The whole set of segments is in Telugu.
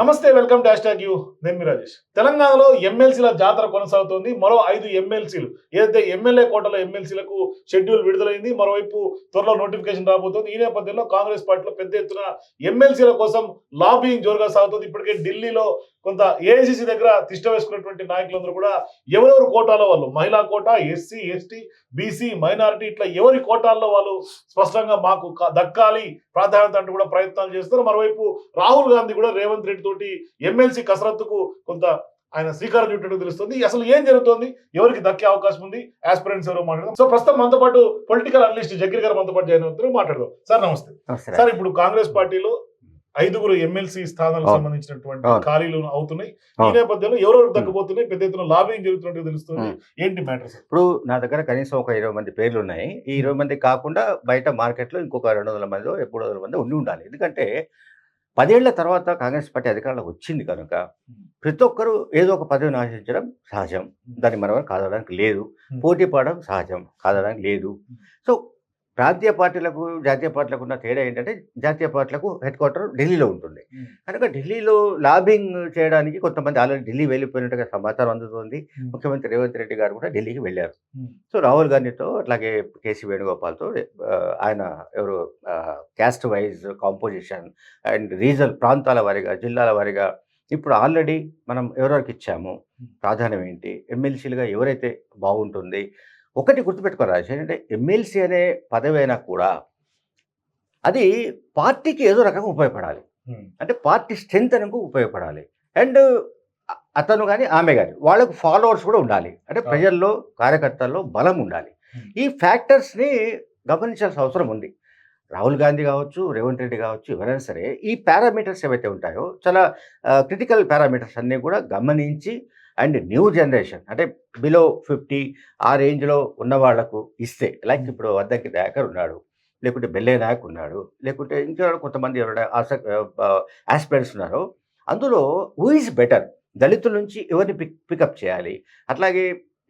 నమస్తే వెల్కమ్ డాష్ ట్యాగ్ యూ. నేను మీ రాజేష్. తెలంగాణలో ఎమ్మెల్సీల జాతర కొనసాగుతోంది. మరో ఐదు ఎమ్మెల్సీలు ఏదైతే ఎమ్మెల్యే కోటలో ఎమ్మెల్సీలకు షెడ్యూల్ విడుదలైంది మరోవైపు త్వరలో నోటిఫికేషన్ రాబోతోంది. ఈ నేపథ్యంలో కాంగ్రెస్ పార్టీలో పెద్ద ఎత్తున ఎమ్మెల్సీల కోసం లాబింగ్ జోరుగా సాగుతుంది. ఇప్పటికే ఢిల్లీలో కొంత ఏఐసిసి దగ్గర తిష్ట వేసుకున్నటువంటి నాయకులందరూ కూడా ఎవరెవరు కోటాలో వాళ్ళు? మహిళా quota SC ST BC minority ఇట్లా ఎవరి కోటాల్లో వాళ్ళు స్పష్టంగా మాకు దక్కాలి ప్రాధాన్యత అంటూ కూడా ప్రయత్నాలు చేస్తారు మరోవైపు రాహుల్ గాంధీ కూడా రేవంత్ రెడ్డి తోటి ఎమ్మెల్సీ కసరత్తుకు కొంత ఆయన శ్రీకారం చుట్టూ తెలుస్తుంది. అసలు ఏం జరుగుతోంది? ఎవరికి దక్కే అవకాశం ఉంది? ఆస్పిరెంట్స్ ఎవరో మాట్లాడదాం. సో ప్రస్తుతం మనతో పాటు పొలిటికల్ అనలిస్ట్ జగ్గిర్ గారు మనతో పాటు జాయిన్ అవుతారు మాట్లాడదాం. సార్ నమస్తే. సార్ ఇప్పుడు కాంగ్రెస్ పార్టీలో ఐదుగురు ఎమ్మెల్సీ స్థానాలకు. సంబంధించినటువంటి. ఖాళీలు అవుతున్నాయి. ఈ. నేపథ్యంలో ఎవరెవరు దక్కబోతున్నాయి పెద్ద ఎత్తున లాబింగ్ జరుగుతున్నట్టు తెలుస్తుంది. ఏంటి మ్యాటర్ ఇప్పుడు నా దగ్గర కనీసం ఒక ఇరవై మంది పేర్లు ఉన్నాయి. ఈ ఇరవై మంది కాకుండా బయట మార్కెట్లో ఇంకొక రెండు వందల మంది ఎప్పుడు వందల మంది ఉండి ఉండాలి. ఎందుకంటే పదేళ్ళ తర్వాత కాంగ్రెస్ పార్టీ అధికారంలోకి వచ్చింది కనుక ప్రతి ఒక్కరూ ఏదో ఒక పదవిని ఆశించడం సహజం. దాన్ని మనం కాదడానికి లేదు. పోటీ పడడం సహజం. కాదడానికి లేదు. సో ప్రాంతీయ పార్టీలకు జాతీయ పార్టీలకు ఉన్న తేడా ఏంటంటే జాతీయ పార్టీలకు హెడ్ క్వార్టర్ ఢిల్లీలో ఉంటుంది. కనుక ఢిల్లీలో లాబింగ్ చేయడానికి కొంతమంది ఆల్రెడీ ఢిల్లీ వెళ్ళిపోయినట్టుగా సమాచారం అందుతుంది. ముఖ్యమంత్రి రేవంత్ రెడ్డి గారు కూడా ఢిల్లీకి వెళ్ళారు. సో రాహుల్ గాంధీతో అట్లాగే కేసీ వేణుగోపాల్తో ఆయన ఎవరు caste wise composition and regional ప్రాంతాల వారీగా జిల్లాల వారీగా ఇప్పుడు ఆల్రెడీ మనం ఎవరెవరికి ఇచ్చాము. ప్రాధాన్యం ఏంటి? ఎమ్మెల్సీలుగా ఎవరైతే బాగుంటుంది? ఒకటి గుర్తుపెట్టుకోవాలి రాజేష్. ఏంటంటే ఎమ్మెల్సీ అనే పదవి అయినా కూడా అది పార్టీకి ఏదో రకంగా ఉపయోగపడాలి. అంటే పార్టీ స్ట్రెంత్ అనకు ఉపయోగపడాలి. అండ్ అతను కానీ ఆమె కానీ వాళ్ళకు ఫాలోవర్స్ కూడా ఉండాలి. అంటే. ప్రజల్లో కార్యకర్తల్లో బలం ఉండాలి. ఈ ఫ్యాక్టర్స్ని గమనించాల్సిన అవసరం ఉంది. రాహుల్ గాంధీ కావచ్చు రేవంత్ రెడ్డి కావచ్చు ఎవరైనా సరే ఈ పారామీటర్స్ ఏవైతే ఉంటాయో చాలా క్రిటికల్ పారామీటర్స్ అన్నీ కూడా గమనించి అండ్ న్యూ జనరేషన్ అంటే బిలో ఫిఫ్టీ ఆ రేంజ్లో ఉన్న వాళ్ళకు ఇస్తే లైక్ ఇప్పుడు వద్దకి దాకా ఉన్నాడు లేకుంటే బెల్లే నాయక్ ఉన్నాడు లేకుంటే ఇంకా కొంతమంది ఎవరైనా ఆసక్ ఆస్పిరెంట్స్ ఉన్నారో అందులో హూ ఈజ్ బెటర్? దళితుల నుంచి ఎవరిని పిక్ పికప్ చేయాలి? అట్లాగే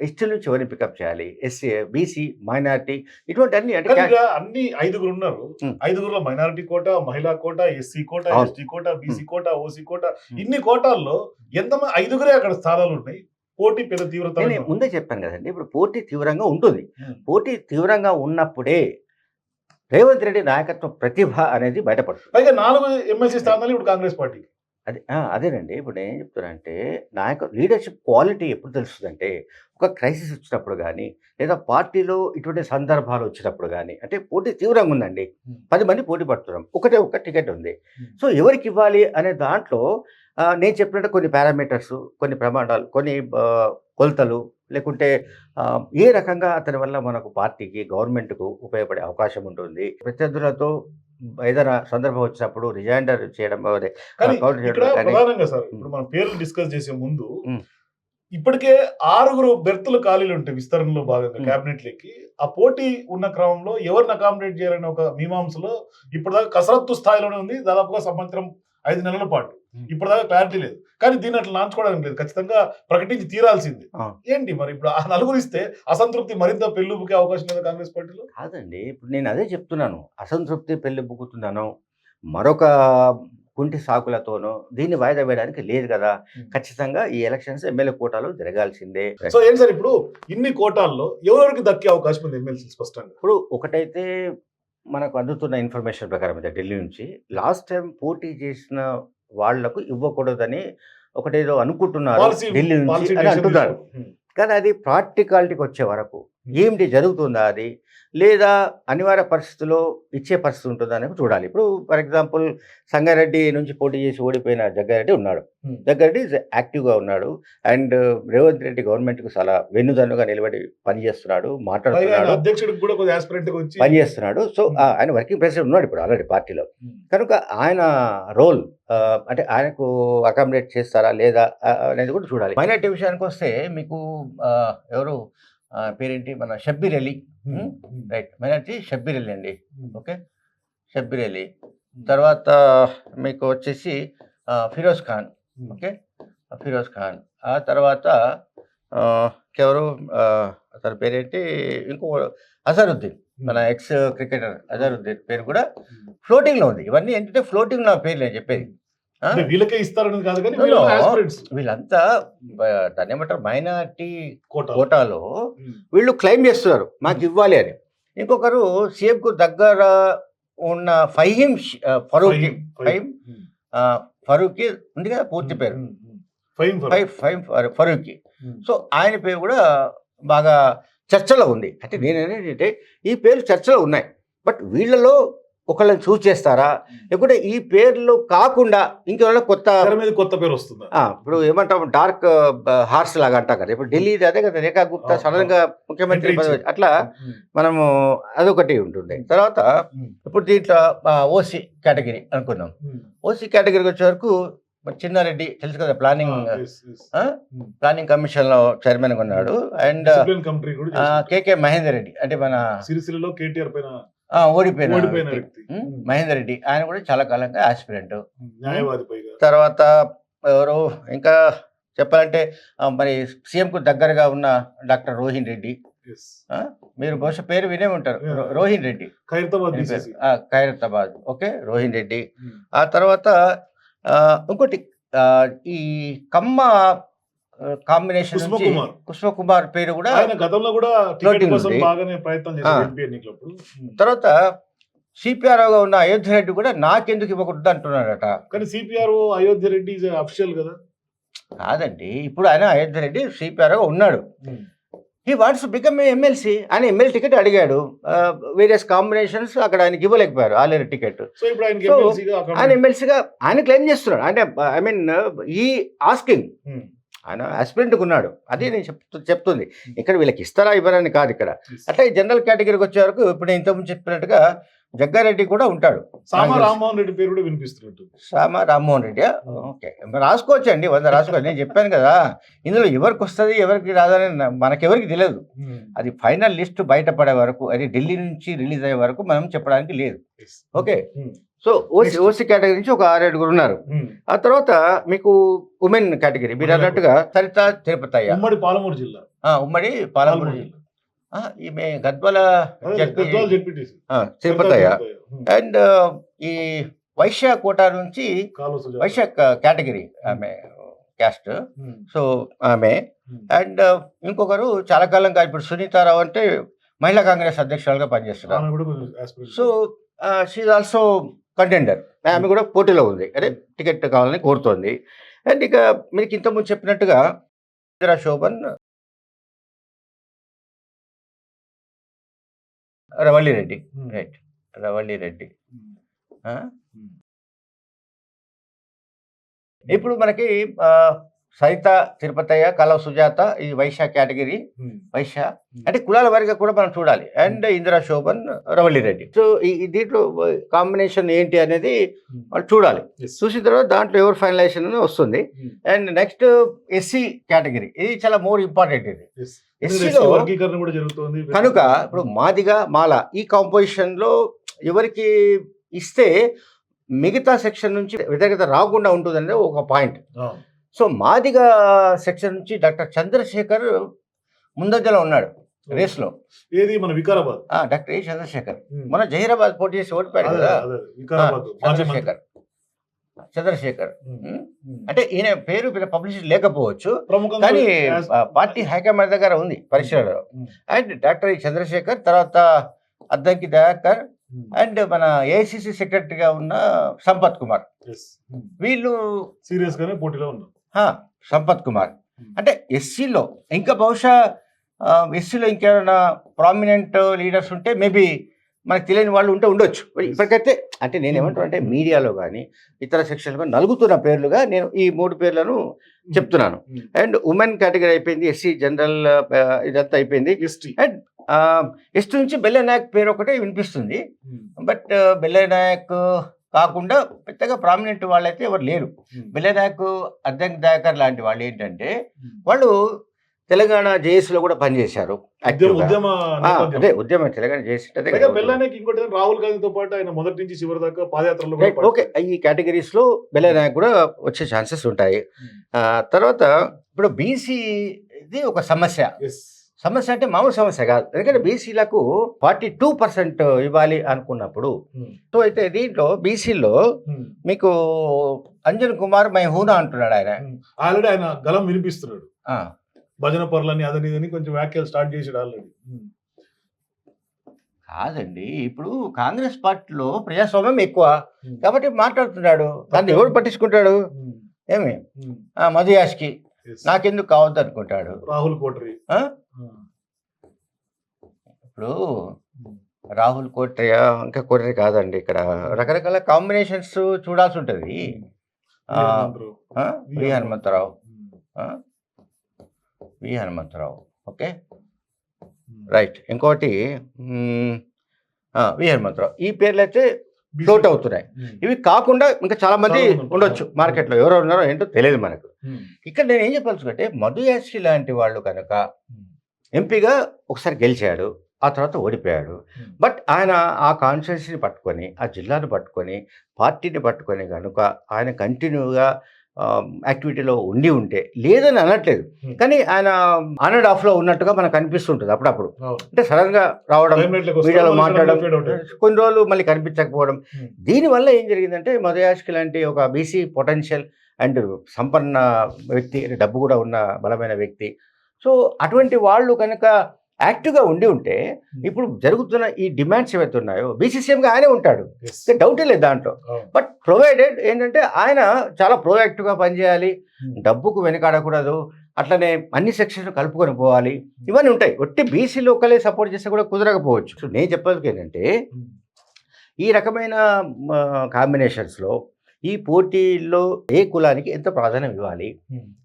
ఎస్టీ నుంచి ఎవరిని పికప్ చేయాలి? ఎస్సీ బీసీ మైనారిటీ ఇటువంటి అన్ని అంటే అన్ని ఐదుగురు ఉన్నారు. ఐదుగురులో మైనారిటీ కోట మహిళా quota SC quota. ST quota BC quota OC quota ఇన్ని కోటాల్లో ఎంతమంది ఐదుగురే అక్కడ స్థానాలు ఉన్నాయి. పోటీ పెద్ద తీవ్రత నేను ముందే చెప్పాను కదండి ఇప్పుడు పోటీ తీవ్రంగా ఉంటుంది. పోటీ తీవ్రంగా ఉన్నప్పుడే రేవంత్ రెడ్డి నాయకత్వ ప్రతిభ అనేది బయటపడుతుంది. పైగా నాలుగు ఎమ్మెల్సీ స్థానాలు ఇప్పుడు కాంగ్రెస్ పార్టీకి. అదే ఆ, అదేనండి. ఇప్పుడు నేను ఏం చెప్తున్నానంటే నాయక లీడర్షిప్ క్వాలిటీ ఎప్పుడు తెలుస్తుందంటే ఒక క్రైసిస్ వచ్చినప్పుడు కానీ లేదా పార్టీలో ఇటువంటి సందర్భాలు వచ్చినప్పుడు కానీ అంటే పోటీ తీవ్రంగా ఉందండి. Hmm. పది మంది పోటీ పడుతున్నాం. ఒకటే ఒక టికెట్ ఉంది. Hmm. సో ఎవరికి ఇవ్వాలి అనే దాంట్లో ఆ, నేను చెప్పినట్టు కొన్ని పారామీటర్స్ కొన్ని ప్రమాణాలు కొన్ని ఆ, కొలతలు లేకుంటే ఆ, ఏ రకంగా అతని వల్ల మనకు పార్టీకి గవర్నమెంట్కు ఉపయోగపడే అవకాశం ఉంటుంది. ప్రత్యర్థులతో ఏదైనా సందర్భం వచ్చినప్పుడు రిజైండర్ చేయడం ప్రధానంగా సార్ ఇప్పుడు మనం పేర్లు డిస్కస్ చేసే ముందు. ఇప్పటికే ఆరుగురు బెర్తులు ఖాళీలు ఉంటాయి విస్తరణలో భాగంగా లెక్కి ఆ పోటీ ఉన్న క్రమంలో ఎవరిని అకామిడేట్ చేయాలనే ఒక మీమాంసలో ఇప్పటిదాకా కసరత్తు స్థాయిలోనే ఉంది. దాదాపుగా సంవత్సరం ఐదు నెలల పాటు. ఇప్పటిదాకా క్లారిటీ లేదు. కానీ దీన్ని అట్లా లాంచుకోవడానికి లేదు. ఖచ్చితంగా ప్రకటించి తీరాల్సింది. ఏంటి మరి ఇప్పుడు ఆ నలుగురు ఇస్తే అసంతృప్తి మరింత పెళ్ళుబుకే అవకాశం లేదు కాంగ్రెస్ పార్టీలో? కాదండి. ఇప్పుడు నేను అదే చెప్తున్నాను. అసంతృప్తి పెళ్ళి బుక్కుతున్నాను. మరొక కుంటి సాకులతోనో దీన్ని వాయిదా వేయడానికి లేదు కదా. ఖచ్చితంగా ఈ ఎలక్షన్స్ ఎమ్మెల్యే కోటాలో జరగాల్సిందే. సో ఏంటి సార్ ఇప్పుడు ఇన్ని కోటాల్లో ఎవరెవరికి దక్కే అవకాశం ఉంది ఎమ్మెల్సీ స్పష్టంగా? ఇప్పుడు ఒకటైతే మనకు అందుతున్న ఇన్ఫర్మేషన్ ప్రకారం అయితే ఢిల్లీ నుంచి లాస్ట్ టైం పోటీ చేసిన వాళ్ళకు ఇవ్వకూడదని ఒకటేదో అనుకుంటున్నారు ఢిల్లీ నుంచి అని అంటున్నారు. కానీ అది ప్రాక్టికాలిటీకి వచ్చే వరకు ఏమిటి జరుగుతుందా అది? లేదా అనివార్య పరిస్థితుల్లో ఇచ్చే పరిస్థితి ఉంటుందా అనేది చూడాలి. ఇప్పుడు ఫర్ ఎగ్జాంపుల్ సంగారెడ్డి నుంచి పోటీ చేసి ఓడిపోయిన జగ్గారెడ్డి ఉన్నాడు. జగ్గారెడ్డి is యాక్టివ్గా ఉన్నాడు. అండ్ రేవంత్ రెడ్డి గవర్నమెంట్కు చాలా వెన్నుదన్నుగా నిలబడి పనిచేస్తున్నాడు మాట్లాడుతున్నాడు. పనిచేస్తున్నాడు. సో. ఆయన వర్కింగ్ ప్రెసిడెంట్ ఉన్నాడు ఇప్పుడు ఆల్రెడీ పార్టీలో. కనుక ఆయన రోల్ అంటే ఆయనకు అకామిడేట్ చేస్తారా లేదా అనేది కూడా చూడాలి. మైనార్టీ విషయానికి వస్తే మీకు ఎవరు పేరేంటి? మన షబ్బీర్ అలీ. రైట్. మైనార్టీ షబ్బీర్ అలీ అండి. ఓకే? షబ్బీర్ అలీ. తర్వాత మీకు వచ్చేసి ఫిరోజ్ ఖాన్. ఓకే? ఫిరోజ్ ఖాన్. ఆ తర్వాత ఎవరు అతని పేరేంటి? ఇంకో అజరుద్దీన్. మన ఎక్స్ క్రికెటర్ అజరుద్దీన్ పేరు కూడా ఫ్లోటింగ్లో ఉంది. ఇవన్నీ ఏంటంటే ఫ్లోటింగ్ నా పేరు నేను చెప్పేది. వీళ్ళకే కాదు కానీ. వీళ్ళంతా దాన్ని ఏమంటారు? మైనార్టీ కోట కోటాలో. వీళ్ళు క్లెయిమ్ చేస్తున్నారు. మాకు ఇవ్వాలి అని. ఇంకొకరు సీఎం కు దగ్గర ఉన్న ఫహీం ఫరూక్ ఫహీం, ఫరూక్ ఉంది కదా పూర్తి పేరు. ఫహీం ఫరూక్. సో ఆయన పేరు కూడా బాగా చర్చలో ఉంది. అంటే నేను ఏంటంటే ఈ పేర్లు చర్చలో ఉన్నాయి. బట్ వీళ్ళలో ఒకళ్ళని చూస్ చేస్తారా లేకుంటే ఈ పేర్లు కాకుండా ఇంకెవరైనా కొత్త మీద కొత్త పేరు వస్తుందా ఇప్పుడు ఏమంటాం డార్క్ హార్స్ లాగా అంటాం కదా ఇప్పుడు ఢిల్లీ అదే కదా రేఖా గుప్తా సడన్గా ముఖ్యమంత్రి. అట్లా. మనము అదొకటి ఉంటుంది తర్వాత. ఇప్పుడు దీంట్లో ఓసీ కేటగిరీ అనుకుందాం. ఓసీ కేటగిరీకి వచ్చే వరకు మరి చిన్నారెడ్డి తెలుసు కదా ప్లానింగ్. ప్లానింగ్ కమిషన్లో చైర్మన్గా ఉన్నాడు అండ్. కేకే మహేందర్ రెడ్డి అంటే మన సిరిసిల్లలో కేటీఆర్ పైన ఓడిపోయిన వ్యక్తి. మహేందర్ రెడ్డి ఆయన కూడా చాలా కాలంగా ఆస్పిరెంట్ న్యాయవాది తర్వాత ఎవరు ఇంకా చెప్పాలంటే మరి సీఎం కు దగ్గరగా ఉన్న డాక్టర్ రోహిన్ రెడ్డి. మీరు బహుశా పేరు వినే ఉంటారు. Yeah. రో- రోహిన్ రెడ్డి. ఖైరతాబాద్ ఖైరతాబాద్. ఓకే రోహిన్ రెడ్డి. ఆ తర్వాత ఇంకోటి ఈ కమ్మ కాంబినేషన్ పుష్పకుమార్. పుష్పకుమార్ పేరు కూడా ఆయన గతంలో కూడా. బాగానే ప్రయత్నం. తర్వాత సిపిఆర్ఓగా ఉన్న అయోధ్య రెడ్డి కూడా నాకెందుకు ఇవ్వకూడదు అంటున్నాడట కానీ సిపిఆర్ అయోధ్య రెడ్డి అఫిషియల్ కదా కాదండి ఇప్పుడు ఆయన అయోధ్య రెడ్డి సిపిఆర్ఓగా ఉన్నాడు. ఈ వాట్స్ బికమ్ ఎమ్మెల్సీ ఆయన ఎమ్మెల్యే టికెట్ అడిగాడు వేరియస్ కాంబినేషన్స్ అక్కడ ఆయనకి ఇవ్వలేకపోయారు ఆల్రెడీ టికెట్ ఆయన ఎమ్మెల్సీగా ఆయన క్లెయిమ్ చేస్తున్నాడు అంటే ఐ మీన్ ఈ ఆస్కింగ్. ఆయన aspirant కు ఉన్నాడు అదే నేను చెప్తు చెప్తుంది. ఇక్కడ వీళ్ళకి ఇస్తారా ఇవ్వరని కాదు ఇక్కడ. అట్లా ఈ జనరల్ కేటగిరీకి వచ్చే వరకు ఇప్పుడు నేను ఇంతకుముందు చెప్పినట్టుగా జగ్గారెడ్డి కూడా ఉంటాడు. సామా. రామ్మోహన్ రెడ్డి పేరు కూడా వినిపిస్తున్నట్టు. సామా రామ్మోహన్ రెడ్డి ఓకే. రాసుకోవచ్చు అండి వంద రాసుకోవచ్చు నేను చెప్పాను కదా ఇందులో ఎవరికి వస్తుంది ఎవరికి రాదని మనకెవరికి తెలియదు. అది ఫైనల్ లిస్ట్ బయటపడే వరకు అది ఢిల్లీ నుంచి రిలీజ్ అయ్యే వరకు మనం చెప్పడానికి లేదు. Okay. So OC. OC category నుంచి ఒక ఆరేడుగురు ఉన్నారు. ఆ తర్వాత మీకు ఉమెన్ కేటగిరీ మీరు అన్నట్టుగా సరిత తిరుపతయ్య. ఉమ్మడి పాలమూరు జిల్లా. ఉమ్మడి పాలమూరు జిల్లా. ఈమె గద్వాల తిరుపతయ్య. అండ్ ఈ వైశ్య కోట నుంచి. వైశ్య కేటగిరీ ఆమె క్యాస్ట్. సో ఆమె. అండ్ ఇంకొకరు చాలా కాలంగా ఇప్పుడు సునీతారావు అంటే మహిళా కాంగ్రెస్ అధ్యక్షురాలుగా పనిచేస్తున్నారు. సో షీఈ్ ఆల్సో కంటెండర్ ఆమె కూడా పోటీలో ఉంది అదే టికెట్ కావాలని కోరుతోంది అండ్ ఇక మీకు ఇంతకుముందు చెప్పినట్టుగా ఇందిరా శోభన్ రవళి రెడ్డి. రైట్ రవళి రెడ్డి. ఆ? ఉమ్. ఇప్పుడు మనకి సరిత తిరుపతయ్య కలవ సుజాత ఈ వైశ్య కేటగిరీ ఉమ్. వైశ్య అంటే కులాల వారిగా కూడా మనం చూడాలి అండ్ ఇందిరా శోభన్ రవళి రెడ్డి సో ఈ దీంట్లో కాంబినేషన్ ఏంటి అనేది. వాళ్ళు చూడాలి. చూసిన తర్వాత దాంట్లో ఎవరు ఫైనలైజేషన్ వస్తుంది. అండ్ నెక్స్ట్ ఎస్సీ కేటగిరీ ఇది చాలా మోర్ ఇంపార్టెంట్ ఇది Yes. SC ఎందుకంటే లో వర్గీకరణ కూడా జరుగుతోంది కనుక ఇప్పుడు మాదిగా మాల ఈ కాంపోజిషన్లో ఎవరికి ఇస్తే మిగతా సెక్షన్ నుంచి వ్యతిరేకత రాకుండా ఉంటుంది అనేది ఒక పాయింట్. సో మాదిగా సెక్షన్ నుంచి డాక్టర్ చంద్రశేఖర్ ముందంజలో ఉన్నాడు రేస్లో ఏది మన వికారాబాద్ డాక్టర్ ఏ చంద్రశేఖర్. మన జహీరాబాద్ పోటీ చేసి ఓడిపోయాడు కదా. చంద్రశేఖర్ చంద్రశేఖర్. అంటే ఈయన పేరు పబ్లిసిటీ లేకపోవచ్చు కానీ పార్టీ హైకమాండ్ దగ్గర ఉంది పరిశీలనలో. అండ్ డాక్టర్ చంద్రశేఖర్ తర్వాత అద్దంకి దయాకర్. అండ్ మన ఏఐసిసి సెక్రటరీగా ఉన్న సంపత్ కుమార్. వీళ్ళు సీరియస్ గానే పోటీలో ఉన్నారు సంపత్ కుమార్. Hmm. అంటే ఎస్సీలో ఇంకా బహుశా ఎస్సీలో ఇంకేమైనా ప్రామినెంట్ లీడర్స్ ఉంటే మేబీ మనకు తెలియని వాళ్ళు ఉంటే ఉండొచ్చు. ఇప్పటికైతే అంటే నేను ఏమంటాను అంటే మీడియాలో కానీ ఇతర సెక్షన్లో నలుగుతున్న పేర్లుగా నేను ఈ మూడు పేర్లను చెప్తున్నాను. ఉమ్. అండ్ ఉమెన్ కేటగిరీ అయిపోయింది ఎస్సీ జనరల్ ఇదంతా అయిపోయింది. ఎస్టీ ఎస్ట్ నుంచి బెల్లె నాయక్ పేరు ఒకటే వినిపిస్తుంది. బట్ బెల్లె నాయక్ కాకుండా పెద్దగా ప్రామినెంట్ వాళ్ళైతే ఎవరు లేరు ఉమ్. బెల్లె నాయక్ అద్దంకి దయాకర్ లాంటి వాళ్ళు ఏంటంటే ఉమ్. వాళ్ళు తెలంగాణ జేఏసీలో కూడా పనిచేశారు. అదే ఉద్యమం తెలంగాణ జేఏసీ. బెల్లానికి ఇంకోటి రాహుల్ గాంధీతో పాటు ఆయన మొదటి నుంచి చివరి దాకా పాదయాత్రలో ఓకే ఈ కేటగిరీస్లో బెల్లె నాయక్ కూడా వచ్చే ఛాన్సెస్ ఉంటాయి తర్వాత ఇప్పుడు బీసీ ఇది ఒక సమస్య. సమస్య అంటే మామూలు సమస్య కాదు. ఎందుకంటే బీసీలకు ఫార్టీ టూ పర్సెంట్ ఇవ్వాలి అనుకున్నప్పుడు ఉమ్, సో అయితే దీంట్లో బీసీలో ఉమ్, మీకు అంజన్ కుమార్ మై హూనా అంటున్నాడు ఆయన. ఉమ్. ఆల్రెడీ ఆయన గలం వినిపిస్తున్నాడు. భజన పరులని అదని ఇదని కొంచెం వ్యాఖ్యలు స్టార్ట్ చేసాడు ఆల్రెడీ. కాదండి ఇప్పుడు కాంగ్రెస్ పార్టీలో ప్రజాస్వామ్యం ఎక్కువ. కాబట్టి మాట్లాడుతున్నాడు. దాన్ని ఎవరు పట్టించుకుంటాడు? ఏమి? మధు యాష్కి. నాకెందుకు కావద్దు అనుకుంటాడు. రాహుల్ కోటరి. ఇప్పుడు రాహుల్ కోట్రియా ఇంకా కోటరి కాదండి ఇక్కడ. రకరకాల కాంబినేషన్స్ చూడాల్సి ఉంటుంది? V Hanumantharao? V Hanumantharao okay. Right. ఇంకోటి వి హనుమంతరావు ఈ పేర్లు అయితే. ఫ్లోట్ అవుతున్నాయి. ఇవి కాకుండా ఇంకా చాలా మంది ఉండొచ్చు. మార్కెట్లో. ఎవరు ఉన్నారో ఏంటో తెలియదు మనకు. ఇక్కడ నేను ఏం చెప్పాల్సుకుంటే మధు యాష్కి లాంటి వాళ్ళు కనుక ఎంపీగా ఒకసారి గెలిచాడు. ఆ తర్వాత ఓడిపోయాడు. బట్ ఆయన ఆ కాన్స్టిట్యున్సీని పట్టుకొని ఆ జిల్లాను పట్టుకొని పార్టీని పట్టుకొని కనుక ఆయన కంటిన్యూగా యాక్టివిటీలో ఉండి ఉంటే లేదని అనట్లేదు. కానీ ఆయన ఆన్ అండ్ ఆఫ్లో ఉన్నట్టుగా మనకు అనిపిస్తుంటుంది అప్పుడప్పుడు. అంటే సడన్గా రావడం మీడియాలో మాట్లాడడం. కొన్ని రోజులు మళ్ళీ కనిపించకపోవడం. దీనివల్ల ఏం జరిగిందంటే మధుయాష్కి లాంటి ఒక బీసీ పొటెన్షియల్ అండ్ సంపన్న వ్యక్తి డబ్బు కూడా ఉన్న బలమైన వ్యక్తి సో అటువంటి వాళ్ళు కనుక యాక్టివ్గా ఉండి ఉంటే ఇప్పుడు జరుగుతున్న ఈ డిమాండ్స్ ఏవైతే ఉన్నాయో బీసీసీఎంగా ఆయనే ఉంటాడు. డౌటే లేదు దాంట్లో. బట్ ప్రొవైడెడ్ ఏంటంటే ఆయన చాలా ప్రోయాక్టివ్గా పనిచేయాలి. డబ్బుకు వెనకాడకూడదు అట్లనే అన్ని సెక్షన్స్ కలుపుకొని పోవాలి. ఇవన్నీ ఉంటాయి. ఒట్టి బీసీలో ఒకలే సపోర్ట్ చేస్తే కూడా కుదరకపోవచ్చు. నేను చెప్పేది ఏంటంటే ఈ రకమైన కాంబినేషన్స్లో ఈ పోటీల్లో ఏ కులానికి ఎంత ప్రాధాన్యం ఇవ్వాలి?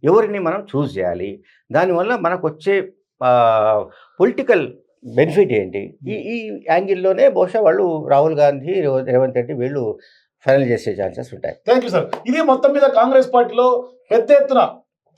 ఎవరిని మనం చూస్ చేయాలి? దానివల్ల మనకు వచ్చే పొలిటికల్ బెనిఫిట్ ఏంటి? ఈ ఈ యాంగిల్లోనే బహుశా వాళ్ళు రాహుల్ గాంధీ రేవ- రేవంత్ రెడ్డి వీళ్ళు ఫైనల్ చేసే ఛాన్సెస్ ఉంటాయి. థ్యాంక్ యూ సార్ ఇది మొత్తం మీద కాంగ్రెస్ పార్టీలో పెద్ద ఎత్తున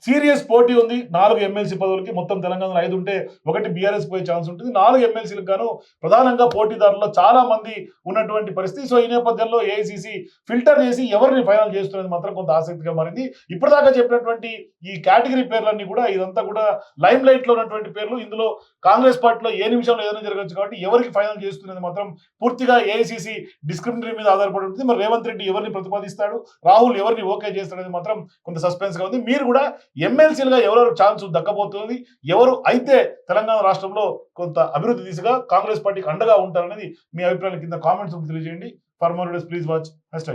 సీరియస్ పోటీ ఉంది. నాలుగు ఎమ్మెల్సీ పదవులకి మొత్తం తెలంగాణలో ఐదు ఉంటే ఒకటి బీఆర్ఎస్ పోయే ఛాన్స్ ఉంటుంది. నాలుగు ఎమ్మెల్సీలకు గాను ప్రధానంగా పోటీదారుల్లో చాలా మంది ఉన్నటువంటి పరిస్థితి. సో ఈ నేపథ్యంలో ఏఐసిసి ఫిల్టర్ చేసి ఎవరిని ఫైనల్ చేస్తున్నది మాత్రం కొంత ఆసక్తిగా మారింది. ఇప్పటిదాకా చెప్పినటువంటి ఈ కేటగిరీ పేర్లన్నీ కూడా ఇదంతా కూడా లైమ్ లైట్లో ఉన్నటువంటి పేర్లు. ఇందులో కాంగ్రెస్ పార్టీలో ఏ నిమిషంలో ఏదైనా జరగచ్చు కాబట్టి ఎవరికి ఫైనల్ చేస్తున్నది మాత్రం పూర్తిగా ఏఐసిసి డిస్క్రిమినరీ మీద ఆధారపడి ఉంటుంది. మరి రేవంత్ రెడ్డి ఎవరిని ప్రతిపాదిస్తాడు? రాహుల్ ఎవరిని ఓకే చేస్తాడనేది మాత్రం కొంత సస్పెన్స్గా ఉంది. మీరు కూడా ఎమ్మెల్సీలుగా ఎవరెవరు ఛాన్స్ దక్కబోతుంది ఎవరు అయితే తెలంగాణ రాష్ట్రంలో కొంత అభివృద్ధి దిశగా కాంగ్రెస్ పార్టీకి అండగా ఉంటారనేది మీ అభిప్రాయాల కింద కామెంట్స్ తెలియజేయండి. For more please watch hash